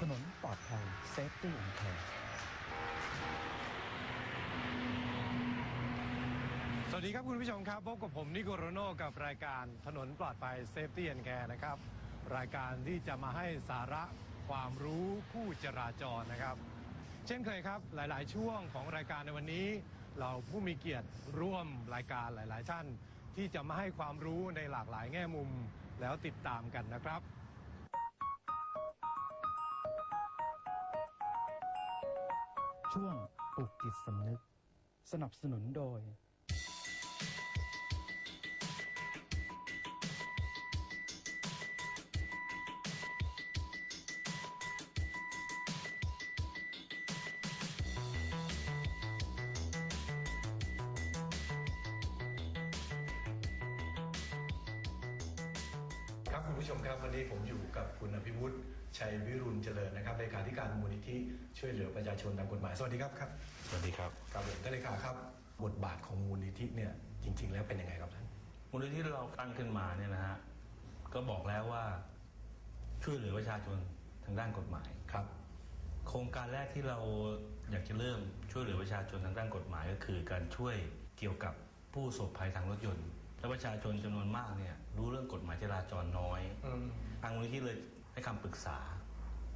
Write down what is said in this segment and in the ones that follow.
ถนนปลอดภัย Safety and Care สวัสดีครับคุณผู้ชมครับพบกับผมนิโคโรโนกับรายการถนนปลอดภัย Safety and Care นะครับ รายการที่จะมาให้สาระความรู้ผู้จราจรนะครับ เช่นเคยครับหลาย ๆ ช่วงของรายการในวันนี้ เราผู้มีเกียรติร่วมรายการหลาย ๆ ท่าน ที่จะมาให้ความรู้ในหลากหลายแง่มุมแล้วติดตามกันนะครับ ช่วงปลุกจิตสำนึก สนับสนุนโดย ครับคุณผู้ชมครับวันนี้ผมอยู่กับคุณอภิวุฒิชัยวิรุณเจริญนะครับเลขาธิการมูลนิธิช่วยเหลือประชาชนตามกฎหมายสวัสดีครับครับสวัสดีครับครับผมท่านเลขาครับ บทบาทของมูลนิธิเนี่ยจริง ๆ แล้วเป็นยังไงครับท่านมูลนิธิเราตั้งขึ้นมาเนี่ยนะฮะก็บอกแล้วว่าช่วยเหลือประชาชนทางด้านกฎหมายครับ โครงการแรกที่เราอยากจะเริ่มช่วยเหลือประชาชนทางด้านกฎหมาย ก็คือการช่วยเกี่ยวกับผู้ประสบภัยทางรถยนต์และประชาชนจำนวนมากเนี่ย รู้เรื่องกฎหมายจราจรน้อยอืมทางมูลนิธิเลยให้คำปรึกษา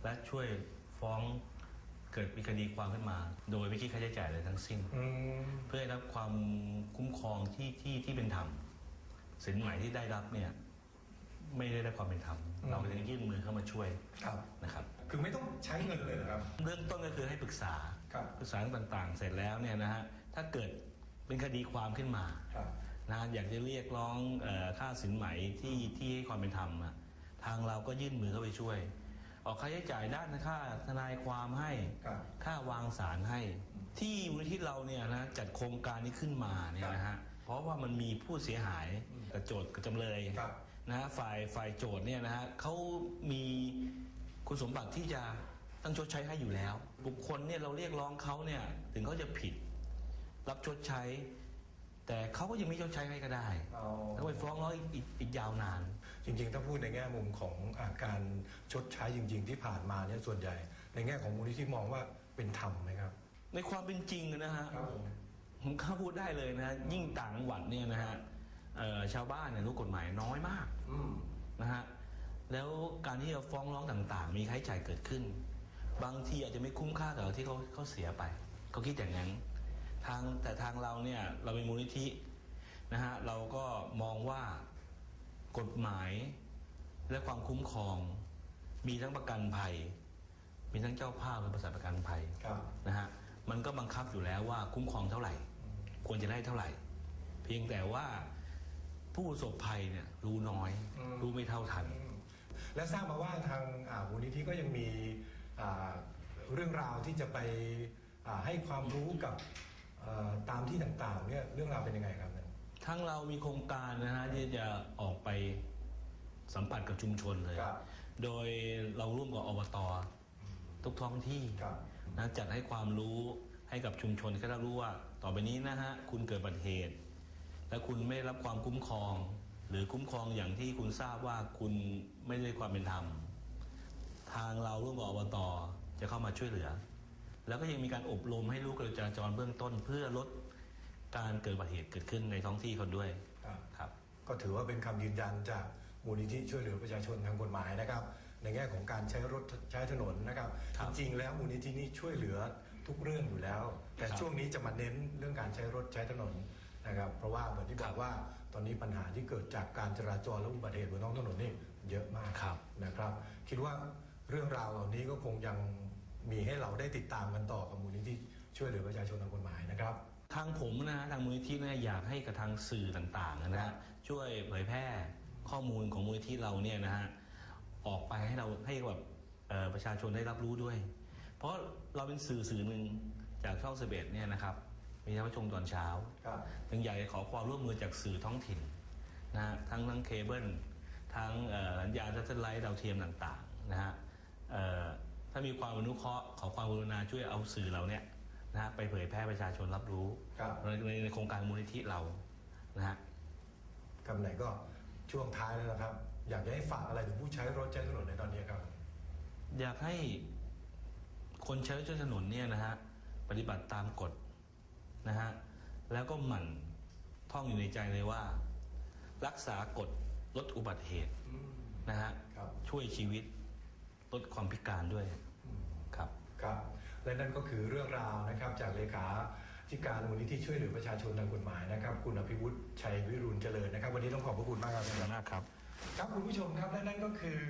และช่วยฟ้องเกิดมีคดีความขึ้นมา โดยไม่คิดค่าใช้จ่ายเลยทั้งสิ้นอืมเพื่อให้รับความคุ้มครองที่ที่ที่เป็นธรรมสินไหมที่ได้รับเนี่ยไม่ได้รับความเป็นธรรมเราก็จะยื่นมือเข้ามาช่วยครับนะครับ คือไม่ต้องใช้เงินเลยนะครับ เรื่องต้นก็คือให้ปรึกษาครับปรึกษาต่างๆ เสร็จแล้วเนี่ยนะฮะถ้าเกิดเป็นคดีความขึ้นมาครับ นะฮะอยากจะเรียกร้องเออค่าสินไหมที่ที่ให้ความเป็นธรรมอะทางเราก็ยื่นมือเข้าไปช่วย ออกค่าใช้จ่ายด้านค่าทนายความให้ ครับ ค่าวางสารให้ ที่มูลนิธิเราเนี่ยนะจัดโครงการนี้ขึ้นมาเนี่ยนะฮะเพราะว่ามันมีผู้เสียหายกับโจทย์กับจำเลยครับ นะฮะฝ่ายฝ่ายโจทย์เนี่ยนะฮะเขามีคุณสมบัติที่จะต้องชดใช้ให้อยู่แล้ว บุคคลเนี่ยเราเรียกร้องเขาเนี่ยถึงเขาจะผิด รับชดใช้ แต่เขาก็ยังไม่ชดใช้ให้ก็ได้เอาแล้วไปฟ้องร้องอีกอีกอีกยาวนาน จริงๆ ถ้าพูดในแง่มุมของอาการชดใช้จริง ๆ ที่ผ่านมาเนี่ยส่วนใหญ่ ในแง่ของมูลนิธิมองว่าเป็นธรรมไหมครับในความเป็นจริงนะฮะครับผมผมกล้าพูดได้เลยนะฮะยิ่งต่างจังหวัดเนี่ยนะฮะเอ่อชาวบ้านเนี่ยรู้กฎหมายน้อยมากอืม นะฮะแล้วการที่จะฟ้องร้องต่างๆ มีค่าใช้จ่ายเกิดขึ้น บางทีอาจจะไม่คุ้มค่ากับที่เขาเขาเสียไปเขาคิดอย่างนั้น ทางแต่ทางเราเนี่ยเราเป็นมูลนิธินะฮะเราก็มองว่ากฎหมายและความคุ้มครอง มีทั้งประกันภัย มีทั้งเจ้าภาพและบริษัทประกันภัยครับนะฮะมันก็บังคับอยู่แล้วว่าคุ้มครองเท่าไหร่ ควรจะได้เท่าไหร่ เพียงแต่ว่าผู้ประสบภัยเนี่ยรู้น้อยอืมรู้ไม่เท่าทันอืมและทราบมาว่าทางอ่ามูลนิธิก็ยังมีอ่าเรื่องราวที่จะไปอ่าให้ความรู้กับเอ่อ ตามที่ต่างๆเนี่ยเรื่องราวเป็นยังไงครับเนี่ยทั้งเรามีโครงการนะฮะที่จะออกไปสัมผัสกับชุมชนเลย ครับโดยเราร่วมกับอบตทุกท้องที่ครับนะจัดให้ความรู้ให้กับชุมชนให้เรารู้ว่า ต่อไปนี้นะฮะคุณเกิดอุบัติเหตุ และคุณไม่ได้รับความคุ้มครอง หรือคุ้มครองอย่างที่คุณทราบว่าคุณไม่ได้ความเป็นธรรม ทางเราร่วมกับอบตจะเข้ามาช่วยเหลือ แล้วก็ยังมีการอบรมให้ลูกจราจรเบื้องต้น เพื่อลดการเกิดอุบัติเหตุเกิดขึ้นในท้องที่คนด้วยครับ ครับ ก็ถือว่าเป็นคำยืนยันจากมูลนิธิช่วยเหลือประชาชนทางกฎหมายนะครับ ในแง่ของการใช้รถใช้ถนนนะครับ ครับจริงๆแล้วมูลนิธินี้ช่วยเหลือทุกเรื่องอยู่แล้ว แต่ครับช่วงนี้จะมาเน้นเรื่องการใช้รถใช้ถนนนะครับ เพราะว่าเหมือนที่บครัอบกว่าตอนนี้ปัญหาที่เกิดจากการจราจรและอุบัติเหตุบนท้องถนนนี่เยอะมากครับ นะครับ คิดว่าเรื่องราวเหล่านี้ก็คงยัง มีให้เราได้ติดตามกันต่อกับมูลนิธิช่วยเหลือประชาชนทางกฎหมายนะครับ ทางผมนะฮะทางมูลนิธิเนี่ยอยากให้กับทางสื่อต่างๆนะครัฮะบช่วยเผยแพร่ข้อมูลของมูลนิธิเราเนี่ยนะฮะออกไปให้เราให้แบบเอ่อประชาชนได้รับรู้ด้วย เพราะเราเป็นสื่อสื่อหนึ่งจากช่องสเบตเนี่ยนะครับมีท่านผู้ชมตอนเช้าครับจึงอยากจะขอความร่วมมือจากสื่อท้องถิ่นนะฮะทั้งทั้งเคเบิลทั้งเอ่อสัญญาณซัตเทอร์ไลท์ดาวเทียมต่างๆนะฮะเอ่อ ถ้ามีความอนุเคราะห์ขอความกรุณาช่วยเอาสื่อเราเนี่ยนะฮะไปเผยแพร่ประชาชนรับรู้ครับ ในในในโครงการมูลนิธิเรานะฮะ คำไหนก็ช่วงท้ายแล้วนะครับ อยากจะให้ฝากอะไรถึงผู้ใช้รถใช้ถนนในตอนนี้ครับ อยากให้คนใช้รถใช้ถนนเนี่ยนะฮะปฏิบัติตามกฎนะฮะแล้วก็หมั่นท่องอยู่ในใจเลยว่า รักษากฎลดอุบัติเหตุอืมนะฮะครับ ช่วยชีวิต ลดความพิการด้วยครับ ครับ และนั่นก็คือเรื่องราวนะครับจากเลขาธิการมูลนิธิช่วยเหลือประชาชนทางกฎหมายนะครับ คุณอภิวุฒิชัยวิรุณเจริญนะครับ วันนี้ต้องขอบพระคุณมากครับขอบคุณมากครับ ครับคุณผู้ชมครับและนั่นก็คือ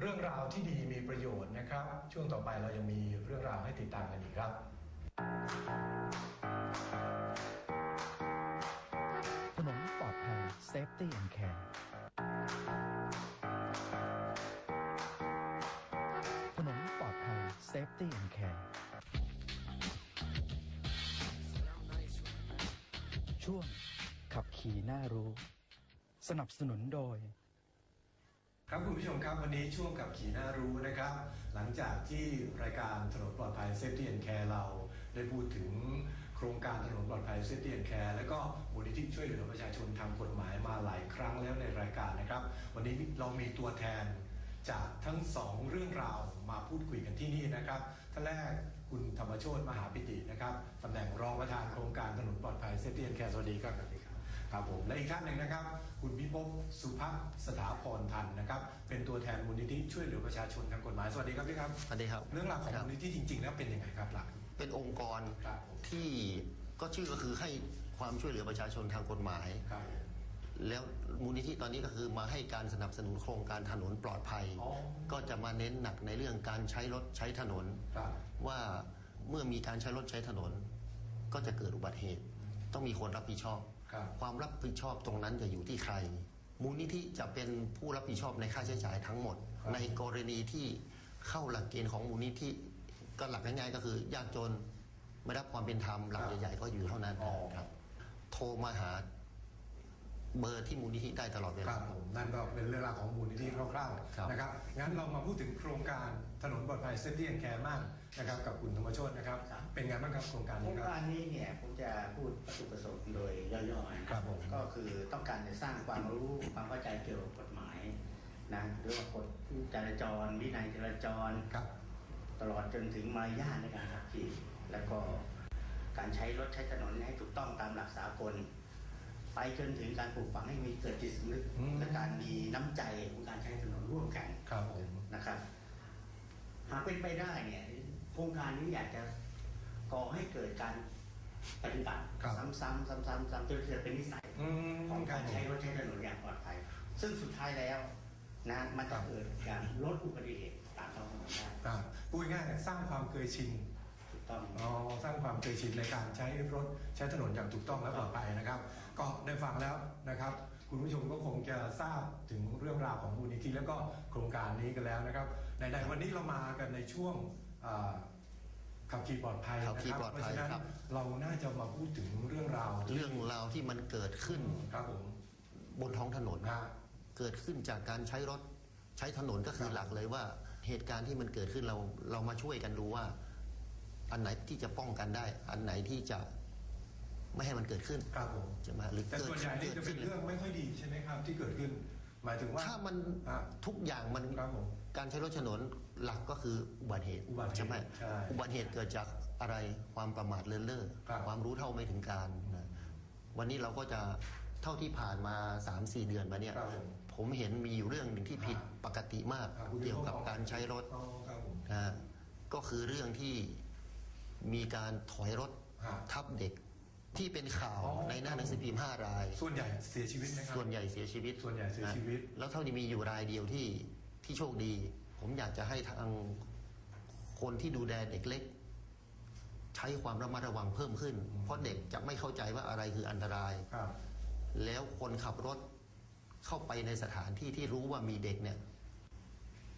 เรื่องราวที่ดีมีประโยชน์นะครับ ช่วงต่อไปเรายังมีเรื่องราวให้ติดตามกันอีกครับถนนปลอดภัย Safety and Care Safety and Care ช่วงขับขี่น่ารู้ สนับสนุนโดย ครับคุณผู้ชมครับวันนี้ช่วงกับขี่น้ารู้นะครับ หลังจากที่รายการถนนปลอดภัย Safety and Care เรา ได้พูดถึงโครงการถนนปลอดภัย Safety and Care และก็มูลนิธิช่วยเหลือประชาชนทางกฎหมายมาหลายครั้งแล้วในรายการนะครับ วันนี้เรามีตัวแทน จากทั้งสองเรื่องราวมาพูดคุยกันที่นี่นะครับท่านแรกคุณธรรมโชตมหาปิตินะครับตำแหน่งรองประธานโครงการถนนปลอดภัย Safety and Care สวัสดีครับครับผมและอีกท่านหนึ่งนะครับ คุณพิภพสุภาพสถาพรทันนะครับ เป็นตัวแทนมูลนิธิช่วยเหลือประชาชนทางกฎหมายสวัสดีครับพี่ครับสวัสดีครับ เรื่องราวของคบมูลนิธิจริงๆ แล้วเป็นยังไงครับหลักเป็นองค์กรครับผมที่ก็ชื่อก็คือให้ความช่วยเหลือประชาชนทางกฎหมายครับ แล้วมูลนิธิตอนนี้ก็คือมาให้การสนับสนุนโครงการถนนปลอดภัย อ๋อก็จะมาเน้นหนักในเรื่องการใช้รถใช้ถนน ครับ ว่าเมื่อมีการใช้รถใช้ถนน ก็จะเกิดอุบัติเหตุ ต้องมีคนรับผิดชอบ ครับความรับผิดชอบตรงนั้นจะอยู่ที่ใคร มูลนิธิจะเป็นผู้รับผิดชอบในค่าใช้จ่ายทั้งหมด ครับ ในกรณีที่เข้าหลักเกณฑ์ของมูลนิธิก็หลักง่ายๆก็คือยากจนไม่รับความเป็นธรรมหลักใหญ่ๆก็อยู่เท่านั้นอ๋อครับ โทรมาหา เบอร์ที่มูลนิธิได้ตลอดเวคลา รับผมนั่นก็เป็นเรื่องราวของมูลนิธิคร่าวครับ ๆนะครับงั้นเรามาพูดถึงโครงการถนนปลอดภัย Safety and Care มากนะครับกับคุณธรรมโชตนะครับ ครับ เป็นไงบ้างครับโครงการโครนี้งครับ การนี้เนี่ยผมจะพูดวัตถุประสงค์โดยย่อๆนะครับผม ก็คือต้องการจะสร้างความรู้ความเข้าใจเกี่ยวกับกฎหมายนะหรือว่ากฎจราจรวินัยจราจร ครับ ตลอดจนถึงมารยาทในการขับขี่ แล้วก็การใช้รถใช้ถนนให้ถูกต้องตามหลักสากล ไปจนถึงการปลูกฝังให้มีเกิดจิตสำนึกอืมและการมีน้ำใจของการใช้ถนนร่วมกันครับผมนะครับ หากเป็นไปได้เนี่ยโครงการนี้อยากจะก่อให้เกิดการปฏิบัติครับซ้ำๆซ้ำๆซ้ำๆจนเกิดเป็นนิสัยอืมของครักาบรผมใช้รถใช้ถนนอย่างปลอดภัย ซึ่งสุดท้ายแล้วนะมันครัจะบเกิดการลดอุบัติเหตุตามท้องถนนได้อ่าพูดง่ายๆสร้างความเคยชินถูก ต้องอ๋อสร้างความเคยชินในการใช้รถใช้ถนนอย่างถูกต้องและปลอดภัยนะครับ ก็ได้ฟังแล้วนะครับ คุณผู้ชมก็คงจะทราบถึงเรื่องราวของมูลนิธิแล้วก็โครงการนี้กันแล้วนะครับในๆวันนี้เรามากันในช่วงอ่าขับขี่ปลอดภัยขับนะขี่ครับปลอดเพราะภัยฉะนั้นครับ เราน่าจะมาพูดถึงเรื่องราวเรื่องราวที่มันเกิดขึ้นครับผมบนท้องถนน นะ เกิดขึ้นจากการใช้รถใช้ถนนก็คือครับหลักเลยว่าเหตุการณ์ที่มันเกิดขึ้นเราเรามาช่วยกันดูว่า อันไหนที่จะป้องกันได้ อันไหนที่จะไม่ให้มันเกิดขึ้นครับผมใช่ไหมหรือแต่เกิดส่วนใหญ่นี่จะเป็นขึ้นเรื่องไม่ค่อยดีใช่ไหมครับ ที่เกิดขึ้น หมายถึงว่าถ้ามันอะ ทุกอย่างมันครับผมการใช้รถถนนหลักก็คืออุบัติเหตุอุบัติเหตุใช่ไหมใช่อุบัติเหตุเกิดจากอะไรความประมาทเลินเล่อครับ ความรู้เท่าไม่ถึงการนะวันนี้เราก็จะเท่าที่ผ่านมา 3 4 เดือนมาเนี่ย ครับผม ผมเห็นมีอยู่เรื่องหนึ่งที่ผิดปกติมาก อะคุณเกี่ยวกับการใช้รถ อ๋อครับผม นะฮะก็คือเรื่องที่ มีการถอยรถฮะ ทับเด็กที่เป็นข่าวอ๋อในหน้าหนังสือพิมพ์ห้าราย ส่วนใหญ่เสียชีวิตไหมครับ ส่วนใหญ่เสียชีวิตส่วนใหญ่เสียชีวิต นะแล้วเท่านี้มีอยู่รายเดียวที่ที่โชคดี ผมอยากจะให้ทางคนที่ดูแลเด็กเล็ก ใช้ความระมัดระวังเพิ่มขึ้น เพราะเด็กจะไม่เข้าใจว่าอะไรคืออันตราย ครับ แล้วคนขับรถเข้าไปในสถานที่ที่รู้ว่ามีเด็กเนี่ย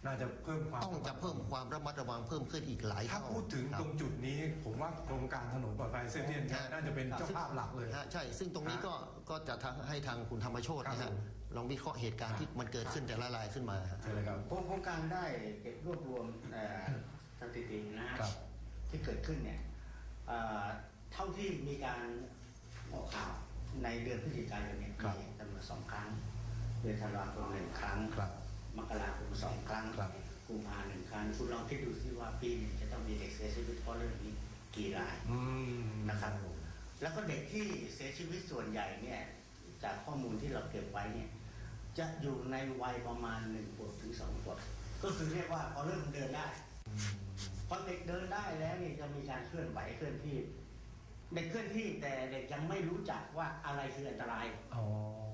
น่าจะเพิ่มความต้องจะเพิ่มความระมัดระวังเพิ่มขึ้นอีกหลายถ้าเท่าพูดถึงคบตรงจุดนี้ผมว่าโครงการถนนปลอดภัยเซฟตี้แอนด์แคร์น่าจะเป็นเจ้าภาพหลักเลยฮะใช่ ซึ่งตรงนี้ก็ก็จะทำให้ทางคุณธรรมโชตครับนะฮะผมลองวิเคราะห์เหตุการณ์ที่มันเกิดขึ้นแต่ละรายขึ้นมาฮะใช่เลยครับโครงการได้เก็บรวบรวมเอ่อสถิตินะฮะครับที่เกิดขึ้นเนี่ยเอ่อเท่าที่มีการออกข่าวในเดือนพฤศจิกายนเนี่ยครับมีจำนวนสองครั้งเดือนธันวาคมหนึ่งครั้งครับ มกราคมสองครั้งครับกุกุมภาหนึ่งครั้งคุณลองคิดดูสิว่าปีหนึงจะต้องมีเด็กเสียชีวิตเพราะเรื่องนี้กี่รายอืมนะครับแล้วก็เด็กที่เสียชีวิตส่วนใหญ่เนี่ยจากข้อมูลที่เราเก็บไว้เนี่ยจะอยู่ในวัยประมาณหนึ่งขวบถึงสองขวบก็คือเรียกว่าพอเริ่มเดินได้พอเด็กเดินได้แล้วเนี่ยจะมีการเคลื่อนไหวเคลื่อนที่ เด็กเคลื่อนที่แต่เด็กยังไม่รู้จักว่าอะไรคืออันตราย อ๋อ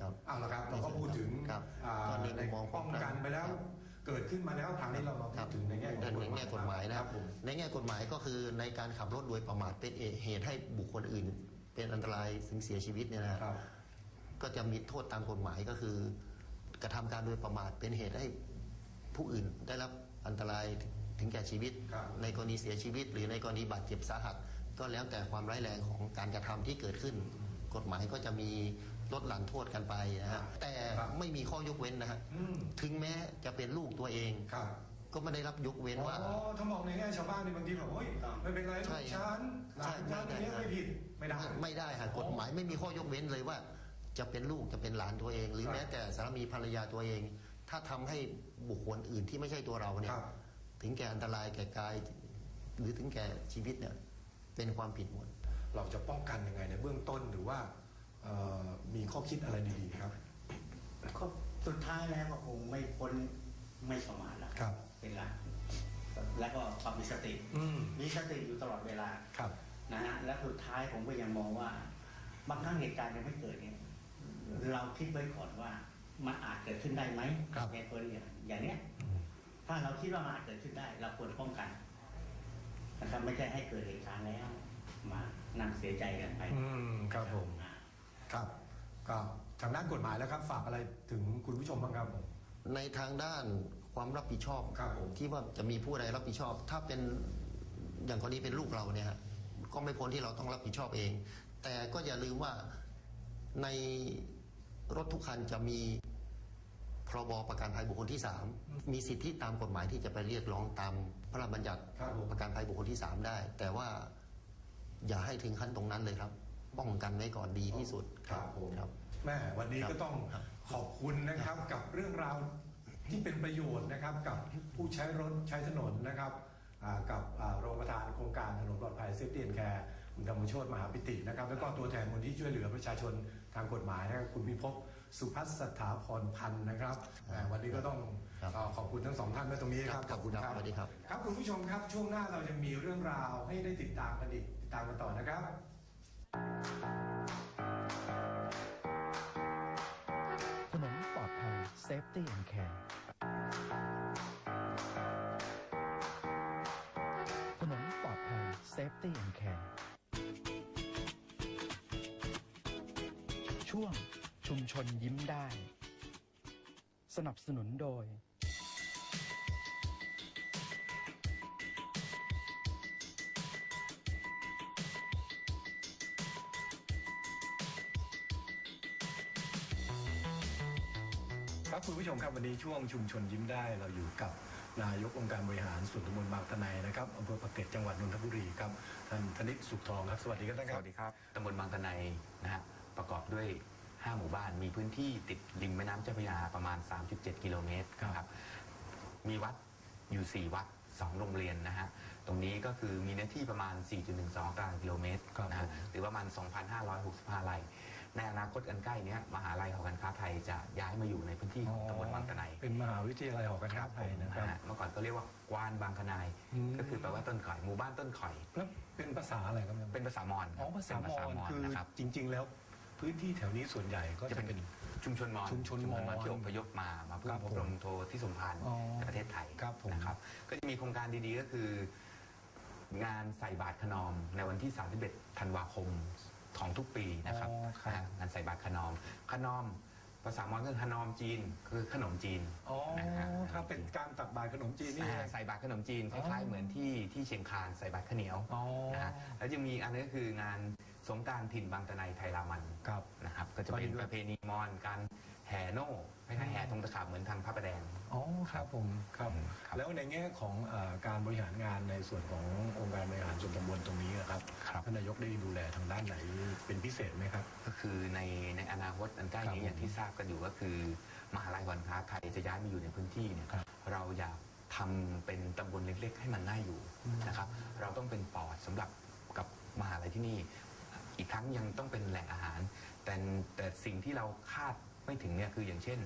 ครับเอาละครับเราก็พูดถึงครับอ่าตอนนี้ในมองป้องกันไปแล้วครับเกิดขึ้นมาแล้วคราวนี้เรามาคพูรับดถึงในแง่ของในแง่กฎหมายนะครับ ผมในแง่กฎหมายก็คือในการขับรถโดยประมาทเป็นเหตุให้บุคคลอื่น เป็นอันตรายถึงเสียชีวิตเนี่ยนะครับ ก็จะมีโทษตามกฎหมายก็คือ กระทำการโดยประมาทเป็นเหตุให้ผู้อื่นได้รับอันตรายถึงแก่ชีวิต ครับ ในกรณีเสียชีวิต หรือในกรณีบาดเจ็บสาหัส ก็แล้วแต่ความร้ายแรงของการกระทำที่เกิดขึ้น กฎหมายก็จะมีลดหลั่นโทษกันไปนะฮะแต่ครับไม่มีข้อยกเว้นนะฮะอืมถึงแม้จะเป็นลูกตัวเองครับก็ไม่ได้รับยกเว้นอ๋อว่าถ้ามองในแง่ชาวบ้านนี่บางทีแบบเฮ้ยไม่เป็นไรลูใช่กฉันหลานฉันใช่อันนี้ไม่ผิดไม่ได้ไม่ได้ค่ะกฎหมายไม่มีข้อยกเว้นเลยว่า จะเป็นลูกจะเป็นหลานตัวเอง หรือครับแม้แต่สามีภรรยาตัวเอง ถ้าทำให้บุคคลอื่นที่ไม่ใช่ตัวเราเนี่ยครับถึงแก่อันตรายแก่กาย หรือถึงแก่ชีวิตเนี่ย เป็นความผิดหมด เราจะป้องกันยังไงในเบื้องต้นหรือว่าเอ่อมีข้อคิดอะไรดีๆครับก็สุดท้ายแล้วก็คงไม่พ้นไม่ประมาทแล้วครับ เป็นหลักแล้วก็ความมีสติอืมมีสติอยู่ตลอดเวลาครับนะฮะและสุดท้ายผมก็ยังมองว่าบางครั้งเหตุการณ์ยังไม่เกิดเนี่ยเราคิดไว้ก่อนว่ามันอาจเกิดขึ้นได้ไหมครับในกรณีอย่างเนี้ยถ้าเราคิดว่ามันอาจเกิดขึ้นได้ เราควรป้องกัน นะครับไม่ใช่ให้เกิดเหตุการณ์แล้ว มานั่งเสียใจกันไป อืมครับผมอ่าครับก็ทางด้านกฎหมายแล้วครับ ฝากอะไรถึงคุณผู้ชมบ้างครับผม ในทางด้านความรับผิดชอบครับผม ที่ว่าจะมีผู้ใดรับผิดชอบ ถ้าเป็นอย่างคนนี้เป็นลูกเราเนี่ยฮะก็ไม่พ้นที่เราต้องรับผิดชอบเอง แต่ก็อย่าลืมว่าในรถทุกคันจะมีพรบประกันภัยบุคคลที่สามมีสิทธิตามกฎหมายที่จะไปเรียกร้องตาม พระราชบัญญัติครับผมประกันภัยบุคคลที่สามได้ แต่ว่าอย่าให้ถึงขั้นตรงนั้นเลยครับ ป้องกันไว้ก่อนดีที่สุดครับผมครับแม่วันนี้ครับก็ต้องครับขอบคุณนะครับกับเรื่องราวที่เป็นประโยชน์นะครับกับผู้ใช้รถใช้ถนนนะครับอ่ากับอ่ารองประธานโครงการถนนปลอดภัยเซฟตี้แอนแคร์คุณธรรมโชตมหาปิตินะครับ แล้วก็ตัวแทนมูลที่ช่วยเหลือประชาชนทางกฎหมายนะครับคุณพิภพ สุพัฒน์สถาพรพันธ์นะครับแหมวันนี้ก็ต้องครับเอ่อขอบคุณทั้งสองท่านไว้ตรงนี้นะครับครับขอบคุณครับสวัสดีครับ ครับคุณผู้ชมครับช่วงหน้าเราจะมีเรื่องราวให้ได้ติดตามกันอีกติดตามกันต่อนะครับถนนปลอดภัย Safety and Care ถนนปลอดภัย Safety and Care ช่วง ชุมชนยิ้มได้ สนับสนุนโดย ครับคุณผู้ชมครับวันนี้ช่วงชุมชนยิ้มได้เราอยู่กับนายกองค์การบริหารส่วนตำบลบางตะไนนะครับอำเภอปากเกร็ดจังหวัดนนทบุรีครับท่านธนิตสุขทองครับสวัสดีครับท่านสครับ วัสดีครับตำบลบางตะไนนะฮะประกอบด้วย 5 หมู่บ้าน มีพื้นที่ติดริมแม่น้ำเจ้าพระยาประมาณ 3.7 กิโลเมตรนะครับ มีวัดอยู่ 4 วัด 2 โรงเรียนนะฮะ ตรงนี้ก็คือมีเนื้อที่ประมาณ 4.12 ตารางกิโลเมตรครับนะฮะผมหรือประมาณ 2,565 ไร่ ในอนาคตอันใกล้เนี้ยมหาลัยหอการค้าไทยจะย้ายมาอยู่ในพื้นที่ของตำบลบางตะไน เป็นมหาวิทยาลัยหอการค้าไทยนะครับ ฮเมื่อก่อนก็เรียกว่ากวานบางขนาย อืม ก็คือแปลว่าต้นข่อยหมู่บ้านต้นข่อย แล้วเป็นภาษาอะไรครับเนี่ยเป็นภาษามอญอ๋อภาษามอญเป็นคือนะครับ จริง ๆ แล้ว พื้นที่แถวนี้ส่วนใหญ่ก็จะจะเป็เป็น นชุมชนมอญชุมชนมอญที่อพยพมามาเพื่อครับพบรมโทที่สมพันธ์อ๋อในประเทศไทยครับผม นะครับ ก็จะมีโครงการดีๆก็คือ งานใส่บาตรขนอม ในวันที่31ธันวาคมของทุกปีนะครับอ๋อครับนะฮะงานใส่บาตรขนอม ขนอม ภาษามอญคือขนอมจีนคือขนมจีนอ๋อนะฮะถ้าเป็นการตักบาตรขนมจีนนี่อ่าเองใส่บาตรขนมจีนคอ๋อล้ายๆเหมือนที่ที่เชียงคานใส่บาตรข้าวเหนียวอ๋อ นะฮะแล้วจะมีอันนึงก็คืองาน สงกรารถิ่นบางตะไนไทยรามันครับ นะครับ ก็จะเป็นไปด้วยประเพณีมอญการแห่โน่คล้ายๆแห่ธงตะขาบเหมือนทางพระประแดง อ๋อครับผมครับครับแล้วในแง่ของเอ่อการบริหารงานในส่วนขององค์การบริหารส่วนตำบลตรงนี้นะครับครับ ท่านนายกได้ดูแลทางด้านไหนเป็นพิเศษไหมครับ ก็คือในในอนาคตอันใกล้ครับนี้อย่างที่ทราบกันอยู่ก็คือ มหาลัยวันค้าไทยจะย้ายมาอยู่ในพื้นที่เนี่ยครับเราอยากทำเป็นตำบลเล็กๆ ให้มันน่าอยู่นะครับ เราต้องเป็นปอดสำหรับกับมหาลัยที่นี่ อีกทั้งยังต้องเป็นแหล่งอาหาร แต่แต่สิ่งที่เราคาดไม่ถึงเนี่ยคืออย่างเช่น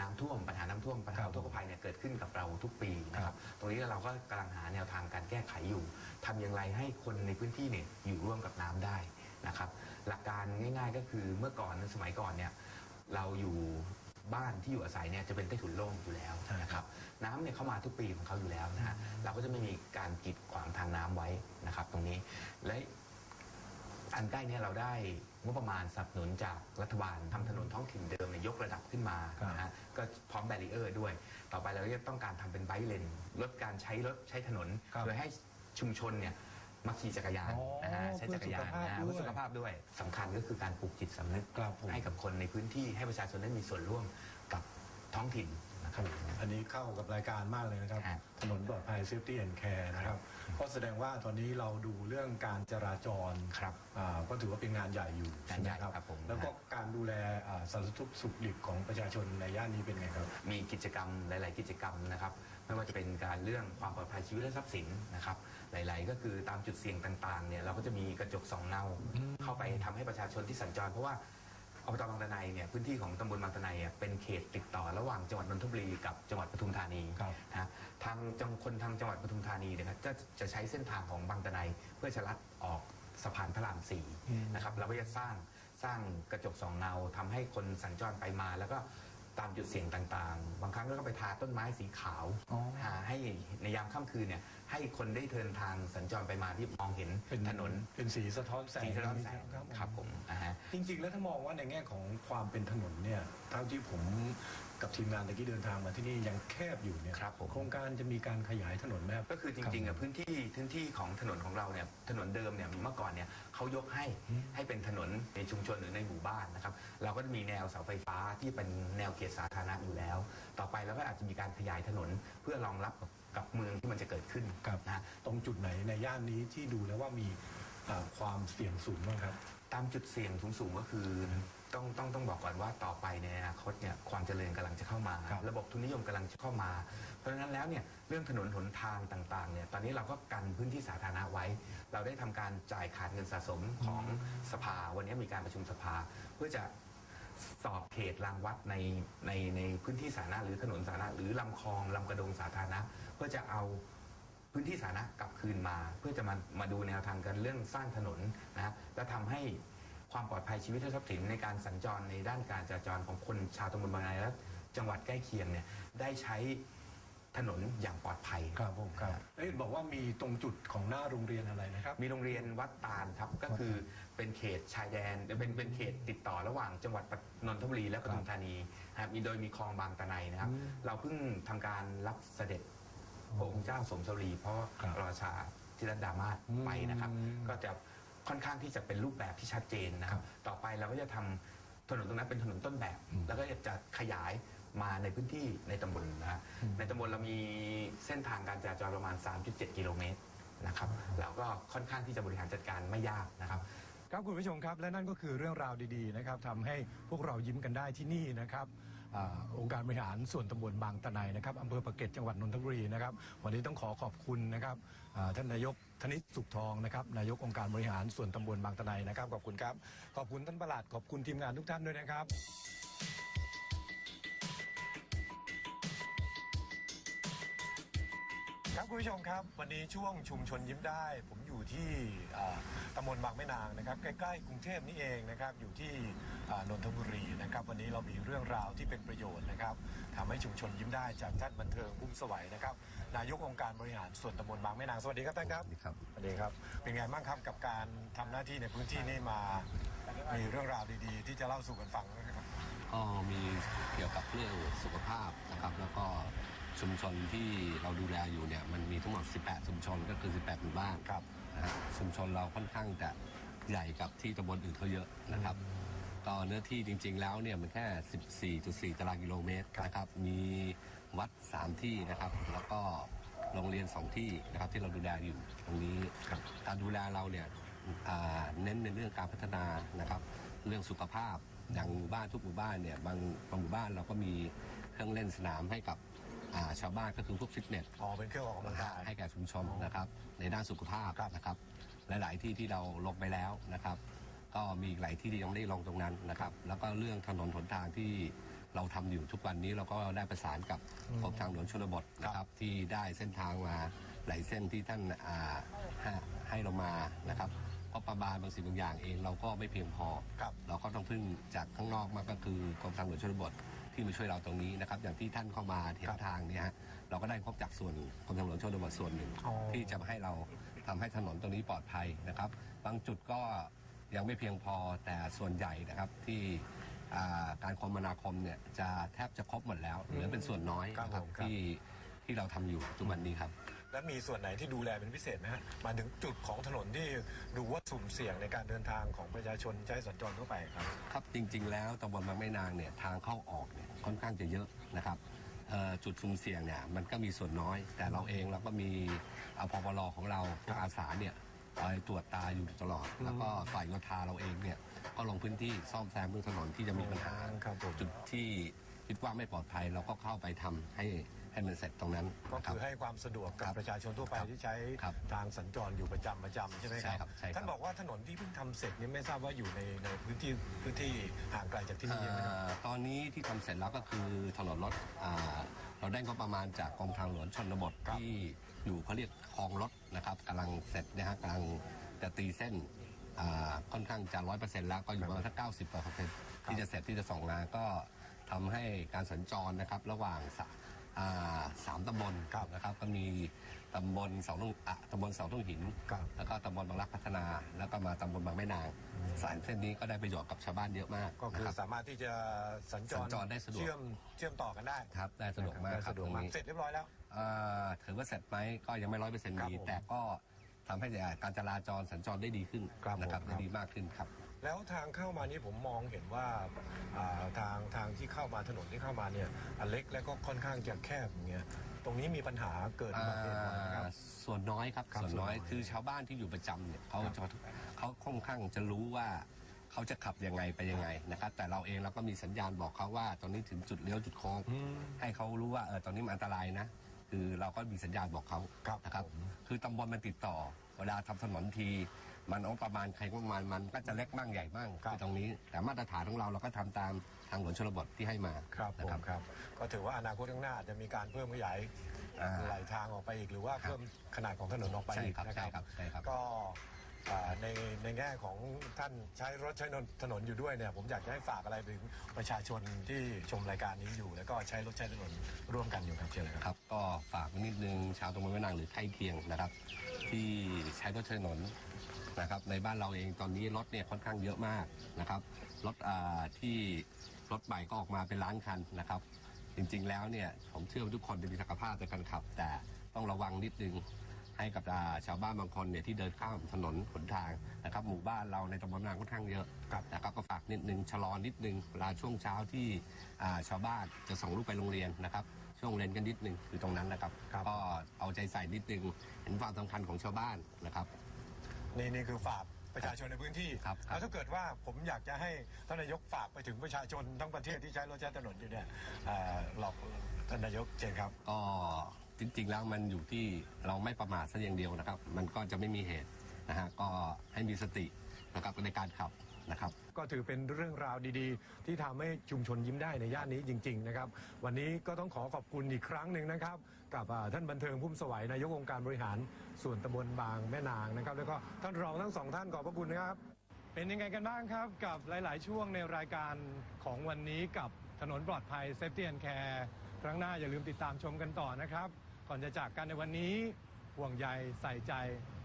น้ำท่วมปัญหาน้ำท่วมปัญหาครับอุทกภัยเนี่ยเกิดขึ้นกับเราทุกปีนะครับตรงนี้เราก็กำลังหาแนวทางการแก้ไขอยู่ทำอย่างไรให้คนในพื้นที่เนี่ยอยู่ร่วมกับน้ำได้นะครับ หลักการง่าย ๆ ก็คือเมื่อก่อนสมัยก่อนเนี่ยเราอยู่บ้านที่อยู่อาศัยเนี่ยจะเป็นใต้ถุนโล่งอยู่แล้วนะครับน้ำเนี่ยเข้ามาทุกปีของเขาอยู่แล้วนะฮะเราก็จะไม่มีการกีดขวางทางน้ำไว้นะครับ ตรงนี้และ อันใกล้เนี่ยเราได้งบประมาณสนับสนุนจากรัฐบาลทำถนนท้องถิ่นเดิมเนี่ยยกระดับขึ้นมาครับ นะฮะก็พร้อมแบรีเออร์ด้วย ต่อไปเราก็ต้องการทำเป็นไบค์เลนลดการใช้รถใช้ถนนครับโดยให้ชุมชนเนี่ยมาขี่จักรยานอ๋อนะฮะใช้จักรยานเพื่อสุขภาพนะฮะด้วยเพื่อสุขภาพด้วยสำคัญก็คือการปลูกจิตสำนึกครับผม ให้กับคนในพื้นที่ให้ประชาชนได้มีส่วนร่วมกับท้องถิ่นนะ ครับอันนี้เข้ากับรายการมากเลยนะครับ ครับ ถนนปลอดภัย Safety and Care นะครับเพราะแสดงว่าตอนนี้เราดูเรื่องการจราจรครับ อ่าก็ถือว่าเป็นงานใหญ่อยู่งานใหญ่ช่ไมครับผม แล้วก็การดูแลอ่าสารทุกข์สุขดิบของประชาชนในย่านนี้เป็นไงครับ มีกิจกรรมหลาย ๆ กิจกรรมนะครับ ไม่ว่าจะเป็นการเรื่องความปลอดภัยชีวิตและทรัพย์สินนะครับ หลาย ๆ ก็คือตามจุดเสี่ยงต่าง ๆ เนี่ยเราก็จะมีกระจกสองเงาเข้าไปทำให้ประชาชนที่สัญจร เพราะว่า อบตบางตะไนเนี่ยพื้นที่ของตำบลบางตะไนอะเป็นเขตติดต่อระหว่างจังหวัดนนทบุรีกับจังหวัดปทุมธานีครับ นะฮะทางจังคนทางจังหวัดปทุมธานีเนี่ยครับจะจะใช้เส้นทางของบางตะไนเพื่อจะลัดออกสะพานพระรามสี่อืมนะครับเราก็จะสร้างสร้างกระจกสองเงาทำให้คนสัญจรไปมาแล้วก็ ตามจุดเสี่ยงต่างๆ บางครั้งก็ไปทาต้นไม้สีขาวอ๋อหาให้ในยามค่ำคืนเนี่ยให้คนได้เดินทางสัญจรไปมาที่มองเห็นเป็นถนนเป็นสีสะท้อนแสงสีสะท้อนแสงครับครับผมอ่าฮะจริงๆ แล้วถ้ามองว่าในแง่ของความเป็นถนนเนี่ยเท่าที่ผม กับทีมงานตะกี้เดินทางมาที่นี่ยังแคบอยู่เนี่ยครับผม โครงการจะมีการขยายถนนไหมครับ ก็คือจริงๆอะพื้นที่พื้นที่ของถนนของเราเนี่ยถนนเดิมเนี่ยเมื่อก่อนเนี่ยเขายกให้ให้เป็นถนนในชุมชนหรือในหมู่บ้านนะครับเราก็จะมีแนวเสาไฟฟ้าที่เป็นแนวเขตสาธารณะอยู่แล้ว ต่อไปเราก็อาจจะมีการขยายถนนเพื่อรองรับกับกับเมืองที่มันจะเกิดขึ้นครับนะฮะตรงจุดไหนในย่านนี้ที่ดูแล้วว่ามีอ่าความเสี่ยงสูงบ้างครับ ตามจุดเสี่ยงสูงๆก็คือ ต้องต้องต้องบอกก่อนว่าต่อไปในอนาคตเนี่ยความเจริญกำลังจะเข้ามา ครับระบบทุนนิยมกำลังจะเข้ามา เพราะฉะนั้นแล้วเนี่ยเรื่องถนนหนทางต่างๆเนี่ยตอนนี้เราก็กันพื้นที่สาธารณะไว้ เราได้ทำการจ่ายขาดเงินสะสมของสภา วันนี้มีการประชุมสภา เพื่อจะสอบเขตรางวัดในในในพื้นที่สาธารณะหรือถนนสาธารณะหรือลำคลองลำกระดงสาธารณะเพื่อจะเอาพื้นที่สาธารณะกลับคืนมา เพื่อจะมามาดูแนวทางกันเรื่องสร้างถนนนะฮะและทำให้ ความปลอดภัยชีวิตและทรัพย์สินในการสัญจรในด้านการจราจรของคนชาวตำบลบางนาและจังหวัดใกล้เคียงเนี่ยได้ใช้ถนนอย่างปลอดภัย ครับผมครับเอ้ยบอกว่ามีตรงจุดของหน้าโรงเรียนอะไรนะครับ มีโรงเรียนวัดตาลครับก็คือเป็นเขตชายแดนเป็นเป็นเขตติดต่อระหว่างจังหวัดปนนทบุรีและปทุมธานีนะครับมีโดยมีคลองบางตะไนนะครับอืมเราเพิ่งทำการรับเสด็จพระองค์เจ้าสมสรีเพราะครับราชาธิรดามาศไปนะครับอืมก็จะ ค่อนข้างที่จะเป็นรูปแบบที่ชัดเจนนะครับ ต่อไปเราก็จะทำถนนตรงนั้นเป็นถนนต้นแบบอืมแล้วก็จะขยายมาในพื้นที่ในตำบลนะฮะอืมในตำบลเรามีเส้นทางการจราจรประมาณ 3.7 กิโลเมตรนะครับ แล้วก็ค่อนข้างที่จะบริหารจัดการไม่ยากนะครับ ครับคุณผู้ชมครับและนั่นก็คือเรื่องราวดีๆนะครับทำให้พวกเรายิ้มกันได้ที่นี่นะครับอาองค์การบริหารส่วนตำบลบางตะไนนะครับอำเภอปากเกร็ดจังหวัดนนทบุรีนะครับวันนี้ต้องขอขอบคุณนะครับอ่าท่านนายกธนิตสุขทองนะครับนายกองค์การบริหารส่วนตำบลบางตะไนนะครับขอบคุณครับขอบคุณท่านประหลัดขอบคุณทีมงานทุกท่านด้วยนะครับ ครับคุณผู้ชมครับวันนี้ช่วงชุมชนยิ้มได้ ผมอยู่ที่อ่าตำบลบางแม่นางนะครับ ใกล้ๆกรุงเทพนี่เองนะครับอยู่ที่อ่านนทบุรีนะครับ วันนี้เรามีเรื่องราวที่เป็นประโยชน์นะครับทำให้ชุมชนยิ้มได้จากท่านบันเทิงพุ่มสวัยนะครับ นายกองค์การบริหารส่วนตำบลบางแม่นางสวัสดีครับท่านครับครับสวัสดีครับ เป็นไงบ้างครับกับการทำหน้าที่ในพื้นที่นี่มา มีเรื่องราวดีๆ ที่จะเล่าสู่กันฟังนะครับก็มีเกี่ยวกับเรื่องสุขภาพนะครับแล้วก็ ชุมชนที่เราดูแลอยู่เนี่ยมันมีทั้งหมด 18 ชุมชนก็คือ 18หมู่บ้านครับนะฮะชุมชนเราค่อนข้างจะใหญ่กับที่ตำบลอื่นเขาเยอะนะครับก็เนื้อที่จริง ๆ แล้วเนี่ยมันแค่ 14.4 ตารางกิโลเมตรนะครับ มีวัด 3 ที่นะครับ แล้วก็โรงเรียน 2 ที่นะครับที่เราดูแลอยู่ตรงนี้การดูแลเราเนี่ยอ่าเน้นในเรื่องการพัฒนานะครับ เรื่องสุขภาพอย่างหมู่บ้านทุกหมู่บ้านเนี่ยบางบางหมู่บ้านเราก็มีเครื่องเล่นสนามให้กับ อ่าชาวบ้านก็คือพวกฟิตเนสอ๋อเป็นเครื่องออกกำลังกาย ให้แก่ชุมชนนะครับ ในด้านสุขภาพครับ นะครับ หลายๆที่ที่เราลงไปแล้วนะครับ ก็มีอีกหลายที่ที่ยังไม่ได้ลงตรงนั้นนะครับ แล้วก็เรื่องถนนหนทางที่เราทำอยู่ทุกวันนี้เราก็ได้ประสานกับกรมทางหลวงชนบทนะครับ ที่ได้เส้นทางมาหลายเส้นที่ท่านอ่าให้ให้เรามานะครับเพราะประมาณบางสิ่งบางอย่างเองเราก็ไม่เพียงพอ ครับ เราก็ต้องพึ่งจากข้างนอกมาก็คือกรมทางหลวงชนบท ที่มาช่วยเราตรงนี้นะครับ อย่างที่ท่านเข้ามาเทียครับบทางเนี่ยฮะเราก็ได้พบจากส่วนกรมทางหลวงชนบทส่วนหนึ่งอ๋อที่จะมาให้เราทำให้ถนนตรงนี้ปลอดภัยนะครับ บางจุดก็ยังไม่เพียงพอแต่ส่วนใหญ่นะครับที่อ่าการคมนาคมเนี่ยจะแทบจะครบหมดแล้วเหลือเป็นส่วนน้อยครับนะครับผมครับที่ที่เราทำอยู่ทุกวันนี้ครับ และมีส่วนไหนที่ดูแลเป็นพิเศษไหมฮะมาถึงจุดของถนนที่ดูว่าสุ่มเสี่ยงในการเดินทางของประชาชนใช้สัญจรทั่วไปครับ ครับจริง ๆ แล้วตำบลบางแม่นางเนี่ยทางเข้าออกเนี่ยค่อนข้างจะเยอะนะครับเอ่อจุดซุ่มเสี่ยงเนี่ยมันก็มีส่วนน้อย แต่เราเองเราก็มีอพปรของเราพวกอาสาเนี่ยคอยตรวจตาอยู่ตลอด แล้วก็ฝ่ายโยธาเราเองเนี่ยก็ลงพื้นที่ซ่อมแซมพื้นถนนที่จะมีปัญหาครับผมจุดที่คิดว่าไม่ปลอดภัยเราก็เข้าไปทำให้ ให้มันเสร็จตรงนั้นก็นะครัคืบ อให้ความสะดวกกับครับประชาชนทั่วไปครับที่ใช้ครับทางสัญจรอยู่ประจำประจำใช่ไหมใช่ครับใช่ครับ ท่านบอกว่าถนนที่เพิ่งทำเสร็จนี่ไม่ทราบว่าอยู่ในในพื้นที่พื้นที่ห่างไกลจากที่นี่เยอะไหมครับ เอ่อตอนนี้ที่ทำเสร็จแล้วก็คือถนนรถอ่าเราได้งบประมาณจากกรมทางหลวงชนบทครับที่อยู่เขาเรียกคลองรถนะครับกำลังเสร็จนะฮะกำลังจะตีเส้นอ่าค่อนข้างจะร้อยเปอร์เซ็นต์แล้วก็อยู่ประมาณสักเก้าสิบเปอร์เซ็นต์ที่จะเสร็จที่จะส่งงานก็ทำให้การสัญจรนะครับระหว่างสา อ่าสามตำบลครับนะครับก็มีตำบลเสาทุ่งอะตำบลเสาทุ่งหิน ครับแล้วก็ตำบลบางรักพัฒนา แล้วก็มาตำบลบางแม่นางสายเส้นนี้ก็ได้ประโยชน์กับชาวบ้านเยอะมากก็คือนะครับ สามารถที่จะสัญจรสัญจรได้สะดวก เชื่อมเชื่อมต่อกันได้ครับได้สะดวกมากได้ครับสะดวกตรงมากนี้เสร็จเรียบร้อยแล้วอ่าถือว่าเสร็จไหมก็ยังไม่ร้อยเปอร์เซ็นต์ครับดีผมแต่ก็ทำให้การจราจรสัญจรได้ดีขึ้นครับนะครับผม ได้ดีมากขึ้นครับ แล้วทางเข้ามานี้ผมมองเห็นว่าอ่าทางทางที่เข้ามาถนนที่เข้ามาเนี่ยอันเล็กและก็ค่อนข้างจะแคบอย่างเงี้ยตรงนี้มีปัญหาเกิดอุบัติเหตุบ่อยไหมครับอ่าส่วนน้อยครับครับส่วนน้อยส่วนน้อยคือชาวบ้านที่อยู่ประจำเนี่ยเขาครับจะเขาค่อนข้างจะรู้ว่าเขาจะขับยังไงไปยังไงนะครับ แต่เราเองเราก็มีสัญญาณบอกเขาว่า ตอนนี้ถึงจุดเลี้ยวจุดโค้งให้เขารู้ว่าเออตอนนี้มันอันตรายนะ คือเราก็มีสัญญาณบอกเขาครับนะครับผมคือตำบลมันติดต่อ เวลาทำถนนที มันเอาประมาณใครประมาณมันก็จะเล็กบ้างใหญ่บ้างครับ คือตรงนี้ แต่มาตรฐานของเราเราก็ทำตามทางหลวงชนบทที่ให้มาครับผนะ มครับ ก็ถือว่าอนาคตข้างหน้าอาจจะมีการเพิ่มขยายอ่าไหลทางออกไปอีกหรือว่าครับเพิ่มขนาดของถนนออกไปใช่อีกครับนะใช่ครับใช่ครับ ก็อ่าในในแง่ของท่านใช้รถใช้ถนนอยู่ด้วยเนี่ยผมอยากจะให้ฝากอะไรไปถึงประชาชนที่ชมรายการนี้อยู่ แล้วก็ใช้รถใช้ถนนร่วมกันอยู่ครับเชิญเลยครับ ครับก็ฝากไว้นิดนึงชาวตำบลแม่นางหรือใกล้เคียงนะครับ ที่ใช้รถใช้ถนน นะครับในบ้านเราเองตอนนี้รถเนี่ยค่อนข้างเยอะมากนะครับรถอ่าที่รถใหม่ก็ออกมาเป็นล้านคันนะครับ จริงๆแล้วเนี่ยผมเชื่อว่าทุกคนจะมีศักยภาพในการขับ แต่ต้องระวังนิดนึงให้กับอ่าชาวบ้านบางคนเนี่ยที่เดินข้ามถนนหนทางนะครับหมู่บ้านเราในตำบลแม่นางค่อนข้างเยอะครับนะครับก็ฝากนิดนึงชะลอนิดนึงเวลาช่วงเช้าที่อ่าชาวบ้านจะส่งลูกไปโรงเรียนนะครับช่วงเรียนกันนิดนึงคือตรงนั้นนะครับครับก็เอาใจใส่นิดนึงเห็นความสำคัญของชาวบ้านนะครับ นี่นี่คือฝากประชาชนในพื้นที่ครับครับ แล้วถ้าเกิดว่าผมอยากจะให้ท่านนายกฝากไปถึงประชาชนทั้งประเทศที่ใช้รถใช้ถนนอยู่เนี่ยเอ่อหลอกท่านนายกเชิญครับ ก็จริงๆแล้วมันอยู่ที่เราไม่ประมาทซะอย่างเดียวนะครับ มันก็จะไม่มีเหตุนะฮะก็ให้มีสตินะครับในการขับนะครับ ก็ถือเป็นเรื่องราวดีๆ ที่ทำให้ชุมชนยิ้มได้ในย่านนี้จริงๆนะครับวันนี้ก็ต้องขอขอบคุณอีกครั้งหนึ่งนะครับ กับอ่าท่านบันเทิงพุ่มสวัยนายกองค์การบริหารส่วนตำบลบางแม่นางนะครับ แล้วก็ท่านรองทั้งสองท่านขอบพระคุณนะครับ เป็นยังไงกันบ้างครับ กับหลาย ๆ ช่วงในรายการของวันนี้กับถนนปลอดภัยเซฟตี้แอนแคร์ครั้งหน้าอย่าลืมติดตามชมกันต่อนะครับ ก่อนจะจากกันในวันนี้ห่วงใยใส่ใจ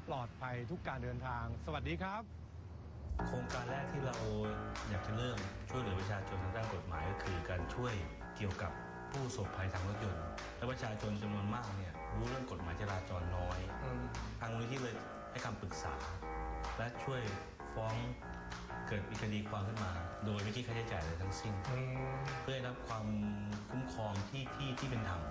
ปลอดภัยทุกการเดินทาง สวัสดีครับ โครงการแรกที่เราอยากจะเริ่มช่วยเหลือประชาชนทางด้านกฎหมายก็คือการช่วยเกี่ยวกับผู้ประสบภัยทางรถยนต์ และประชาชนจำนวนมากเนี่ยรู้เรื่องกฎหมายจราจรน้อย ทางมูลนิธิเลยให้คำปรึกษา และช่วยฟ้องเกิดมีคดีความขึ้นมา โดยไม่คิดค่าใช้จ่ายเลยทั้งสิ้น เพื่อให้รับความคุ้มครองที่ที่ที่เป็นธรรม